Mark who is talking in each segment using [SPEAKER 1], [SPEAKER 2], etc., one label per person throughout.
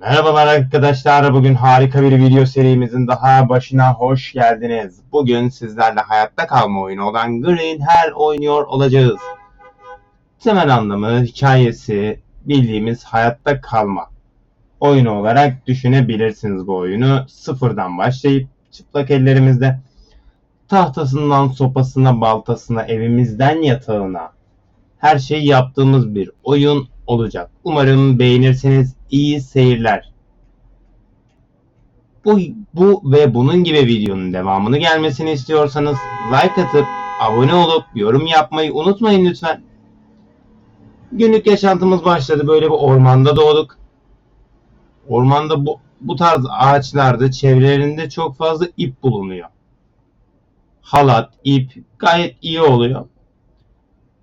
[SPEAKER 1] Merhabalar arkadaşlar. Bugün harika bir video serimizin daha başına hoş geldiniz. Bugün sizlerle hayatta kalma oyunu olan Green Hell oynuyor olacağız. Temel anlamı, hikayesi bildiğimiz hayatta kalma oyunu olarak düşünebilirsiniz bu oyunu. Sıfırdan başlayıp çıplak ellerimizde tahtasından sopasına, baltasına, evimizden yatağına her şeyi yaptığımız bir oyun olacak. Umarım beğenirsiniz. İyi seyirler. Bu, bu ve bunun gibi videonun devamını gelmesini istiyorsanız like atıp abone olup yorum yapmayı unutmayın lütfen. Günlük yaşantımız başladı. Böyle bir ormanda doğduk. Ormanda bu, bu tarz ağaçlarda çevrelerinde çok fazla ip bulunuyor. Halat, ip gayet iyi oluyor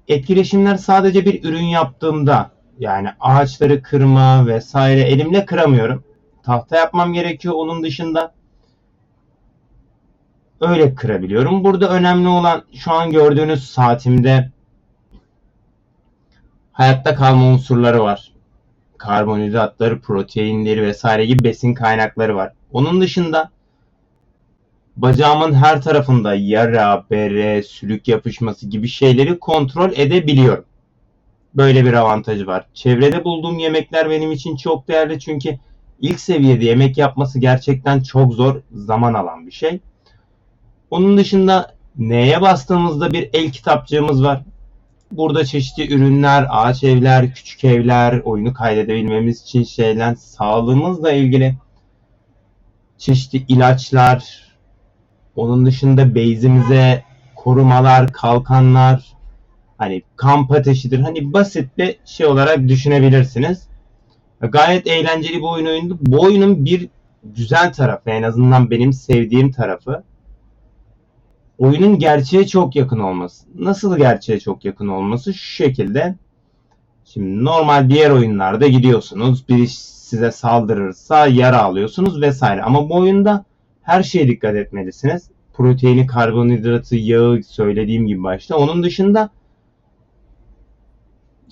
[SPEAKER 1] etkileşimler sadece bir ürün yaptığımda yani ağaçları kırma vesaire elimle kıramıyorum. Tahta yapmam gerekiyor onun dışında. Öyle kırabiliyorum. Burada önemli olan şu an gördüğünüz saatimde hayatta kalma unsurları var. Karbonhidratları, proteinleri vesaire gibi besin kaynakları var. Onun dışında bacağımın her tarafında yara, bere, sülük yapışması gibi şeyleri kontrol edebiliyorum. Böyle bir avantajı var. Çevrede bulduğum yemekler benim için çok değerli çünkü ilk seviyede yemek yapması gerçekten çok zor, zaman alan bir şey. Onun dışında neye bastığımızda bir el kitapçığımız var. Burada çeşitli ürünler, ağaç evler, küçük evler, oyunu kaydedebilmemiz için şeyler, sağlığımızla ilgili çeşitli ilaçlar, onun dışında base'imize korumalar, kalkanlar, hani kamp ateşidir. Hani basit bir şey olarak düşünebilirsiniz. Gayet eğlenceli bir oyun oyundu. Bu oyunun bir güzel tarafı en azından benim sevdiğim tarafı oyunun gerçeğe çok yakın olması. Nasıl gerçeğe çok yakın olması? Şu şekilde. Şimdi normal diğer oyunlarda gidiyorsunuz. Biri size saldırırsa yara alıyorsunuz vesaire. Ama bu oyunda her şeye dikkat etmelisiniz. Proteini, karbonhidratı, yağı söylediğim gibi başta. Onun dışında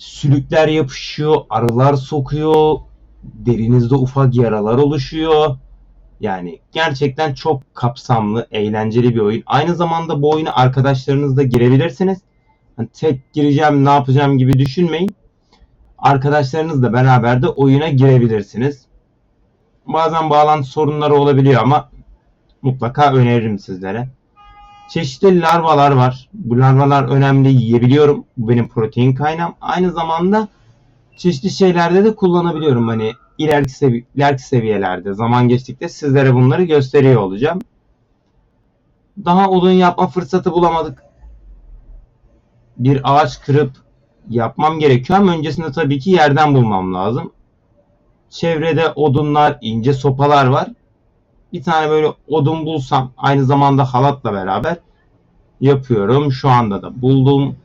[SPEAKER 1] sülükler yapışıyor, arılar sokuyor, derinizde ufak yaralar oluşuyor. Yani gerçekten çok kapsamlı, eğlenceli bir oyun. Aynı zamanda bu oyunu arkadaşlarınızla girebilirsiniz. Hani tek gireceğim, ne yapacağım gibi düşünmeyin. Arkadaşlarınızla beraber de oyuna girebilirsiniz. Bazen bağlantı sorunları olabiliyor ama mutlaka öneririm sizlere. Çeşitli larvalar var. Bu larvalar önemli yiyebiliyorum. Bu benim protein kaynağım. Aynı zamanda çeşitli şeylerde de kullanabiliyorum. Hani ileriki, sevi ileriki seviyelerde zaman geçtikçe sizlere bunları gösteriyor olacağım. Daha odun yapma fırsatı bulamadık. Bir ağaç kırıp yapmam gerekiyor ama öncesinde tabii ki yerden bulmam lazım. Çevrede odunlar, ince sopalar var bir tane böyle odun bulsam aynı zamanda halatla beraber yapıyorum. Şu anda da buldum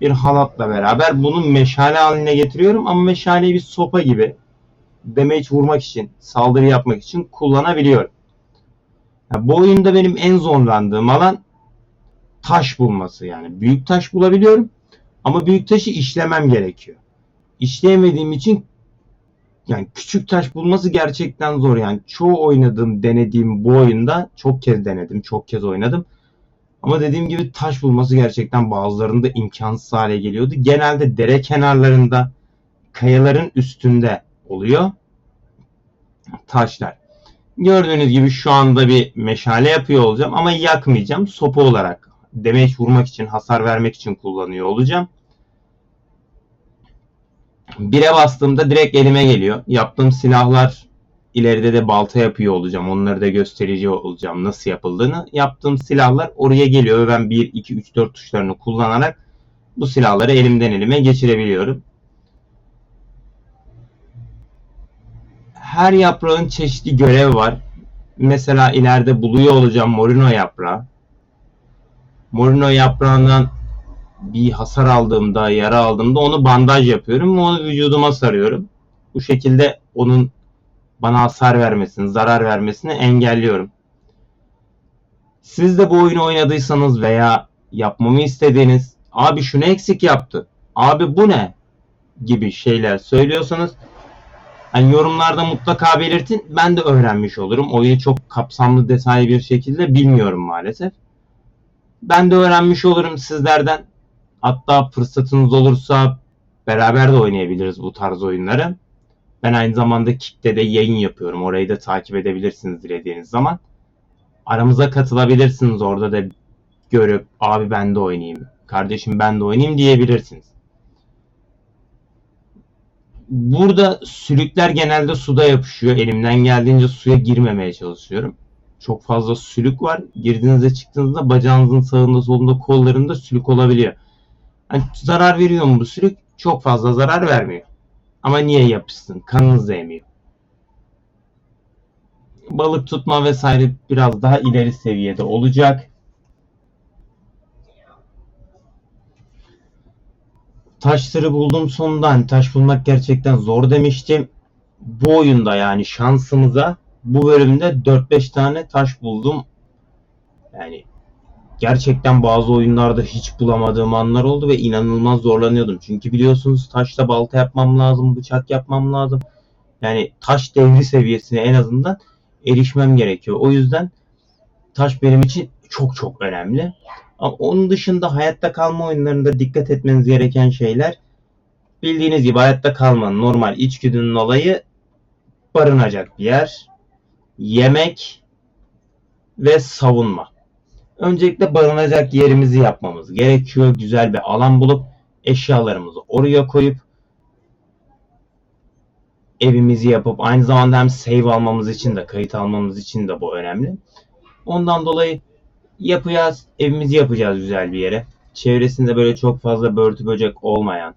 [SPEAKER 1] bir halatla beraber bunu meşale haline getiriyorum ama meşaleyi bir sopa gibi damage vurmak için, saldırı yapmak için kullanabiliyorum. Yani bu oyunda benim en zorlandığım alan taş bulması yani. Büyük taş bulabiliyorum ama büyük taşı işlemem gerekiyor. İşleyemediğim için yani küçük taş bulması gerçekten zor. Yani çoğu oynadığım, denediğim bu oyunda çok kez denedim, çok kez oynadım. Ama dediğim gibi taş bulması gerçekten bazılarında imkansız hale geliyordu. Genelde dere kenarlarında, kayaların üstünde oluyor taşlar. Gördüğünüz gibi şu anda bir meşale yapıyor olacağım ama yakmayacağım. Sopa olarak demeç vurmak için, hasar vermek için kullanıyor olacağım. Bire bastığımda direkt elime geliyor. Yaptığım silahlar ileride de balta yapıyor olacağım. Onları da gösterici olacağım nasıl yapıldığını. Yaptığım silahlar oraya geliyor ben 1, 2, 3, 4 tuşlarını kullanarak bu silahları elimden elime geçirebiliyorum. Her yaprağın çeşitli görevi var. Mesela ileride buluyor olacağım morino yaprağı. Morino yaprağından bir hasar aldığımda, yara aldığımda onu bandaj yapıyorum onu vücuduma sarıyorum. Bu şekilde onun bana hasar vermesini, zarar vermesini engelliyorum. Siz de bu oyunu oynadıysanız veya yapmamı istediğiniz abi şunu eksik yaptı, abi bu ne gibi şeyler söylüyorsanız Hani yorumlarda mutlaka belirtin. Ben de öğrenmiş olurum. Oyunu çok kapsamlı detaylı bir şekilde bilmiyorum maalesef. Ben de öğrenmiş olurum sizlerden. Hatta fırsatınız olursa beraber de oynayabiliriz bu tarz oyunları. Ben aynı zamanda Kick'te de yayın yapıyorum. Orayı da takip edebilirsiniz dilediğiniz zaman. Aramıza katılabilirsiniz. Orada da görüp abi ben de oynayayım, kardeşim ben de oynayayım diyebilirsiniz. Burada sülükler genelde suda yapışıyor. Elimden geldiğince suya girmemeye çalışıyorum. Çok fazla sülük var. Girdiğinizde çıktığınızda bacağınızın sağında solunda kollarında sülük olabiliyor. Hani zarar veriyor mu bu sülük? Çok fazla zarar vermiyor. Ama niye yapışsın? Kanınız emiyor. Balık tutma vesaire biraz daha ileri seviyede olacak. Taşları buldum sonunda. Hani taş bulmak gerçekten zor demiştim. Bu oyunda yani şansımıza bu bölümde 4-5 tane taş buldum. Yani gerçekten bazı oyunlarda hiç bulamadığım anlar oldu ve inanılmaz zorlanıyordum. Çünkü biliyorsunuz taşla balta yapmam lazım, bıçak yapmam lazım. Yani taş devri seviyesine en azından erişmem gerekiyor. O yüzden taş benim için çok çok önemli. Ama onun dışında hayatta kalma oyunlarında dikkat etmeniz gereken şeyler bildiğiniz gibi hayatta kalmanın normal içgüdünün olayı barınacak bir yer, yemek ve savunma. Öncelikle barınacak yerimizi yapmamız gerekiyor. Güzel bir alan bulup eşyalarımızı oraya koyup evimizi yapıp aynı zamanda hem save almamız için de kayıt almamız için de bu önemli. Ondan dolayı yapacağız. Evimizi yapacağız güzel bir yere. Çevresinde böyle çok fazla börtü böcek olmayan,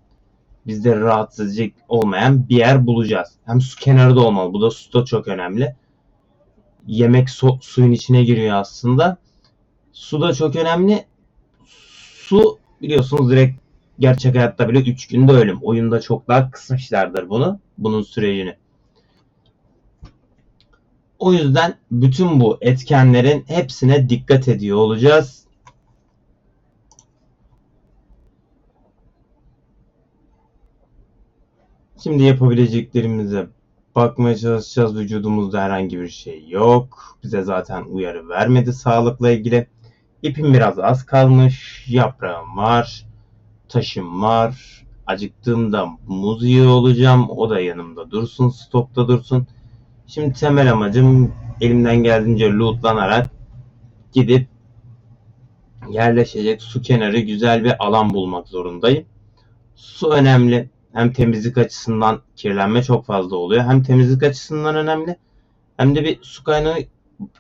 [SPEAKER 1] bizde rahatsızlık olmayan bir yer bulacağız. Hem su kenarı da olmalı. Bu da su da çok önemli. Yemek su, suyun içine giriyor aslında. Su da çok önemli. Su biliyorsunuz direkt gerçek hayatta bile 3 günde ölüm. Oyunda çok daha kısmışlardır bunu. Bunun sürecini. O yüzden bütün bu etkenlerin hepsine dikkat ediyor olacağız. Şimdi yapabileceklerimize bakmaya çalışacağız. Vücudumuzda herhangi bir şey yok. Bize zaten uyarı vermedi sağlıkla ilgili. İpim biraz az kalmış. Yaprağım var. Taşım var. Acıktığımda muz yiyor olacağım. O da yanımda dursun. Stokta dursun. Şimdi temel amacım elimden geldiğince lootlanarak gidip yerleşecek su kenarı güzel bir alan bulmak zorundayım. Su önemli. Hem temizlik açısından kirlenme çok fazla oluyor. Hem temizlik açısından önemli. Hem de bir su kaynağı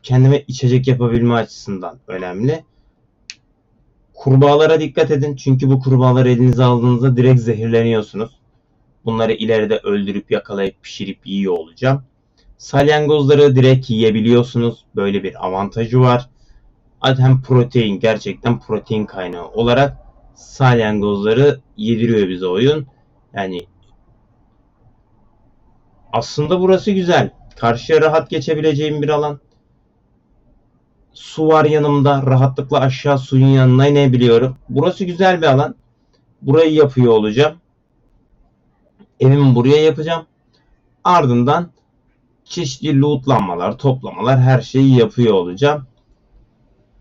[SPEAKER 1] kendime içecek yapabilme açısından önemli. Kurbağalara dikkat edin. Çünkü bu kurbağaları elinize aldığınızda direkt zehirleniyorsunuz. Bunları ileride öldürüp yakalayıp pişirip yiyor olacağım. Salyangozları direkt yiyebiliyorsunuz. Böyle bir avantajı var. Hem protein gerçekten protein kaynağı olarak salyangozları yediriyor bize oyun. Yani aslında burası güzel. Karşıya rahat geçebileceğim bir alan. Su var yanımda. Rahatlıkla aşağı suyun yanına inebiliyorum. Burası güzel bir alan. Burayı yapıyor olacağım. Evimi buraya yapacağım. Ardından çeşitli lootlanmalar, toplamalar her şeyi yapıyor olacağım.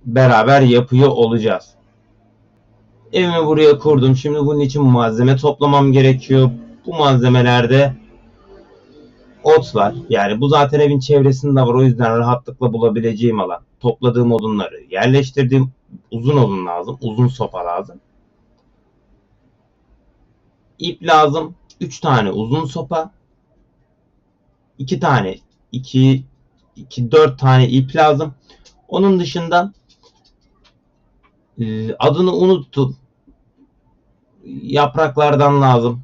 [SPEAKER 1] Beraber yapıyor olacağız. Evimi buraya kurdum. Şimdi bunun için malzeme toplamam gerekiyor. Bu malzemelerde otlar. Yani bu zaten evin çevresinde var. O yüzden rahatlıkla bulabileceğim alan. Topladığım odunları yerleştirdiğim uzun odun lazım. Uzun sopa lazım. İp lazım. 3 tane uzun sopa. 2 tane 2 2 4 tane ip lazım. Onun dışında e, adını unuttum. Yapraklardan lazım.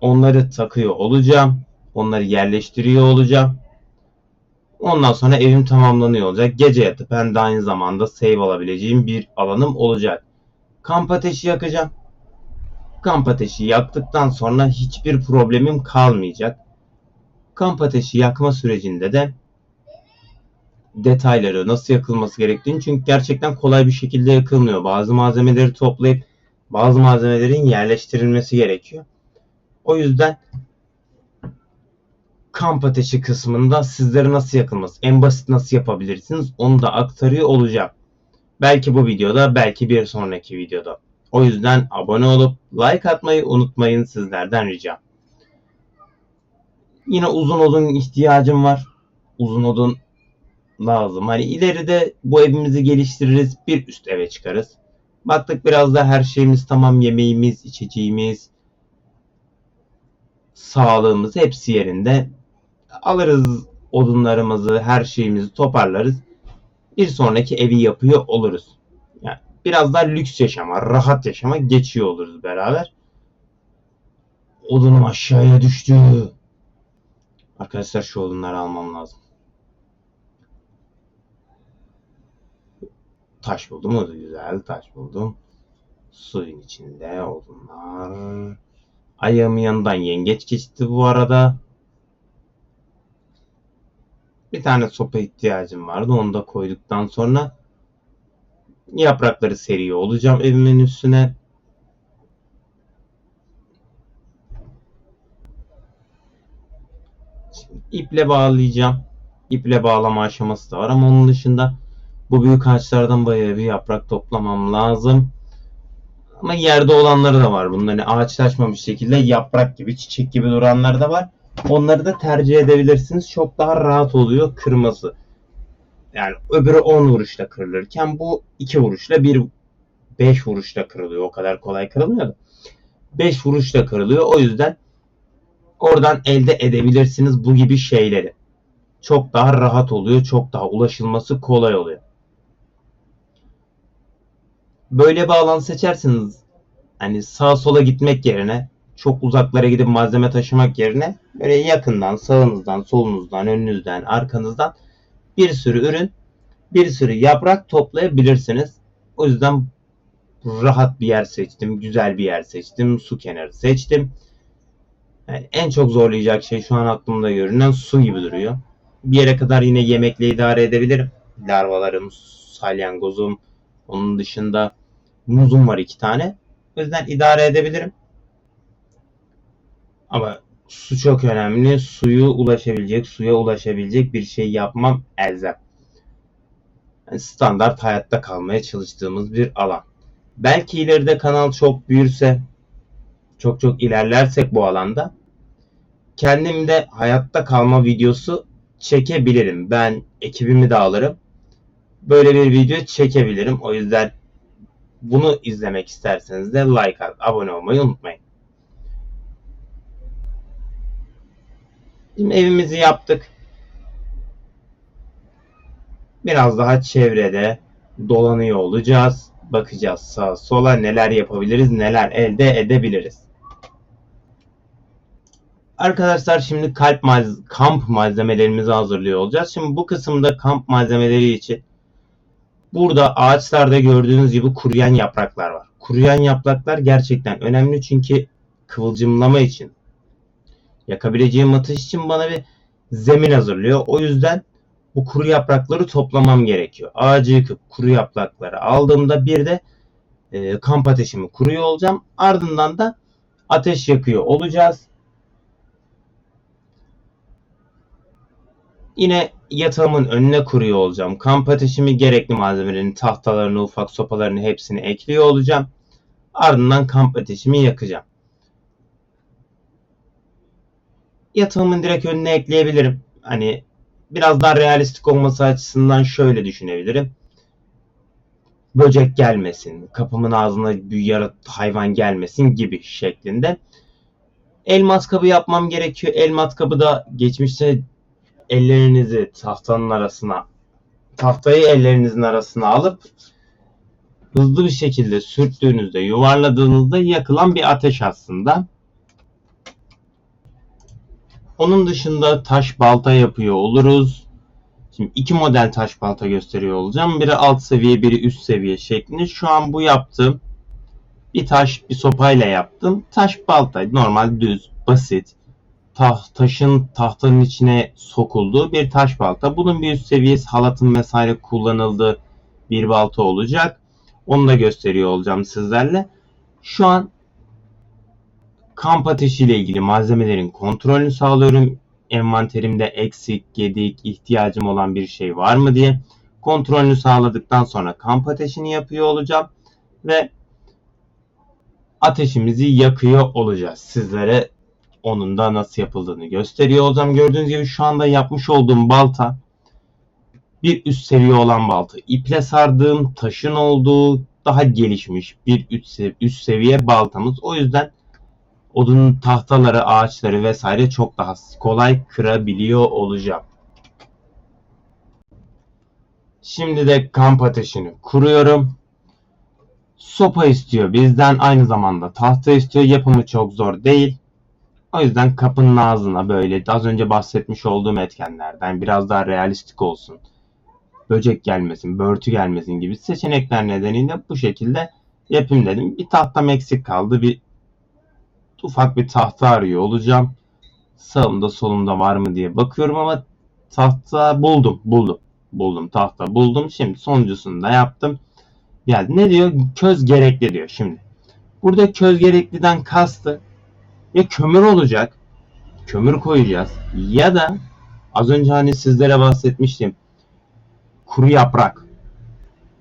[SPEAKER 1] Onları takıyor olacağım. Onları yerleştiriyor olacağım. Ondan sonra evim tamamlanıyor olacak. Gece yatıp ben de aynı zamanda save alabileceğim bir alanım olacak. Kamp ateşi yakacağım. Kamp ateşi yaktıktan sonra hiçbir problemim kalmayacak. Kamp ateşi yakma sürecinde de detayları nasıl yakılması gerektiğini çünkü gerçekten kolay bir şekilde yakılmıyor. Bazı malzemeleri toplayıp bazı malzemelerin yerleştirilmesi gerekiyor. O yüzden kamp ateşi kısmında sizlere nasıl yakılması, en basit nasıl yapabilirsiniz onu da aktarıyor olacağım. Belki bu videoda, belki bir sonraki videoda. O yüzden abone olup like atmayı unutmayın sizlerden ricam. Yine uzun odun ihtiyacım var. Uzun odun lazım. Hani ileride bu evimizi geliştiririz, bir üst eve çıkarız. Baktık biraz da her şeyimiz tamam, yemeğimiz, içeceğimiz, sağlığımız hepsi yerinde. Alırız odunlarımızı, her şeyimizi toparlarız. Bir sonraki evi yapıyor oluruz. Yani biraz daha lüks yaşama, rahat yaşama geçiyor oluruz beraber. Odunum aşağıya düştü. Arkadaşlar şu odunları almam lazım. Taş buldum o da güzel taş buldum. Suyun içinde odunlar. Ayağımın yanından yengeç geçti bu arada. Bir tane sopa ihtiyacım vardı. Onu da koyduktan sonra yaprakları seriyor olacağım evimin üstüne. Şimdi iple bağlayacağım. İple bağlama aşaması da var ama onun dışında bu büyük ağaçlardan bayağı bir yaprak toplamam lazım. Ama yerde olanları da var. Bunların hani ağaçlaşmamış şekilde yaprak gibi, çiçek gibi duranlar da var. Onları da tercih edebilirsiniz. Çok daha rahat oluyor kırması. Yani öbürü 10 vuruşla kırılırken bu 2 vuruşla 1 5 vuruşla kırılıyor. O kadar kolay kırılmıyor da. 5 vuruşla kırılıyor. O yüzden oradan elde edebilirsiniz bu gibi şeyleri. Çok daha rahat oluyor. Çok daha ulaşılması kolay oluyor. Böyle bir alan seçerseniz hani sağa sola gitmek yerine çok uzaklara gidip malzeme taşımak yerine böyle yakından, sağınızdan, solunuzdan, önünüzden, arkanızdan bir sürü ürün, bir sürü yaprak toplayabilirsiniz. O yüzden rahat bir yer seçtim, güzel bir yer seçtim, su kenarı seçtim. Yani en çok zorlayacak şey şu an aklımda görünen su gibi duruyor. Bir yere kadar yine yemekle idare edebilirim. Larvalarım, salyangozum, onun dışında muzum var iki tane. O yüzden idare edebilirim. Ama su çok önemli. Suyu ulaşabilecek, suya ulaşabilecek bir şey yapmam elzem. Yani standart hayatta kalmaya çalıştığımız bir alan. Belki ileride kanal çok büyürse, çok çok ilerlersek bu alanda kendimde hayatta kalma videosu çekebilirim. Ben ekibimi de alırım. Böyle bir video çekebilirim. O yüzden bunu izlemek isterseniz de like at, abone olmayı unutmayın. Şimdi evimizi yaptık. Biraz daha çevrede dolanıyor olacağız. Bakacağız sağa sola neler yapabiliriz, neler elde edebiliriz. Arkadaşlar şimdi kalp malz kamp malzemelerimizi hazırlıyor olacağız. Şimdi bu kısımda kamp malzemeleri için burada ağaçlarda gördüğünüz gibi kuruyan yapraklar var. Kuruyan yapraklar gerçekten önemli çünkü kıvılcımlama için yakabileceğim atış için bana bir zemin hazırlıyor. O yüzden bu kuru yaprakları toplamam gerekiyor. Ağacı yıkıp kuru yaprakları aldığımda bir de e, kamp ateşimi kuruyor olacağım. Ardından da ateş yakıyor olacağız. Yine yatağımın önüne kuruyor olacağım. Kamp ateşimi gerekli malzemelerini, tahtalarını, ufak sopalarını hepsini ekliyor olacağım. Ardından kamp ateşimi yakacağım. Yatağımın direkt önüne ekleyebilirim. Hani biraz daha realistik olması açısından şöyle düşünebilirim. Böcek gelmesin, kapımın ağzına bir yarat hayvan gelmesin gibi şeklinde. Elmas kabı yapmam gerekiyor. Elmas kabı da geçmişte ellerinizi tahtanın arasına tahtayı ellerinizin arasına alıp hızlı bir şekilde sürttüğünüzde, yuvarladığınızda yakılan bir ateş aslında. Onun dışında taş balta yapıyor oluruz. Şimdi iki model taş balta gösteriyor olacağım. Biri alt seviye, biri üst seviye şeklinde. Şu an bu yaptığım bir taş, bir sopayla yaptım. Taş balta normal düz, basit. Taht, taşın tahtanın içine sokulduğu bir taş balta. Bunun bir üst seviyesi halatın vesaire kullanıldığı bir balta olacak. Onu da gösteriyor olacağım sizlerle. Şu an kamp ateşiyle ilgili malzemelerin kontrolünü sağlıyorum. envanterimde eksik, gedik, ihtiyacım olan bir şey var mı diye kontrolünü sağladıktan sonra kamp ateşini yapıyor olacağım ve ateşimizi yakıyor olacağız. Sizlere onun da nasıl yapıldığını gösteriyor olacağım. Gördüğünüz gibi şu anda yapmış olduğum balta bir üst seviye olan balta. İple sardığım taşın olduğu daha gelişmiş bir üst, sev- üst seviye baltamız. O yüzden odunun tahtaları, ağaçları vesaire çok daha kolay kırabiliyor olacağım. Şimdi de kamp ateşini kuruyorum. Sopa istiyor bizden aynı zamanda tahta istiyor. Yapımı çok zor değil. O yüzden kapının ağzına böyle az önce bahsetmiş olduğum etkenlerden biraz daha realistik olsun. Böcek gelmesin, börtü gelmesin gibi seçenekler nedeniyle bu şekilde yapayım dedim. Bir tahtam eksik kaldı. Bir ufak bir tahta arıyor olacağım. Sağımda solumda var mı diye bakıyorum ama tahta buldum. Buldum. Buldum tahta buldum. Şimdi sonuncusunu da yaptım. Yani ne diyor? Köz gerekli diyor şimdi. Burada köz gerekliden kastı ya kömür olacak. Kömür koyacağız. Ya da az önce hani sizlere bahsetmiştim. Kuru yaprak.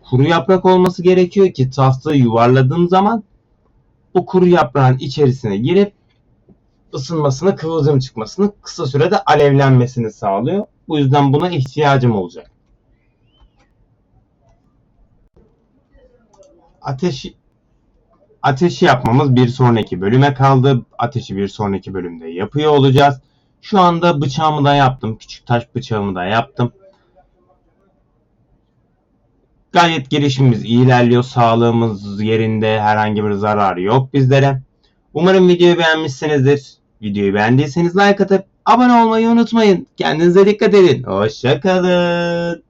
[SPEAKER 1] Kuru yaprak olması gerekiyor ki tahtayı yuvarladığım zaman o kuru yaprağın içerisine girip ısınmasını, kıvılcım çıkmasını, kısa sürede alevlenmesini sağlıyor. Bu yüzden buna ihtiyacım olacak. Ateşi ateşi yapmamız bir sonraki bölüme kaldı. Ateşi bir sonraki bölümde yapıyor olacağız. Şu anda bıçağımı da yaptım. Küçük taş bıçağımı da yaptım. Gayet gelişimimiz ilerliyor. Sağlığımız yerinde. Herhangi bir zarar yok bizlere. Umarım videoyu beğenmişsinizdir. Videoyu beğendiyseniz like atıp abone olmayı unutmayın. Kendinize dikkat edin. Hoşçakalın.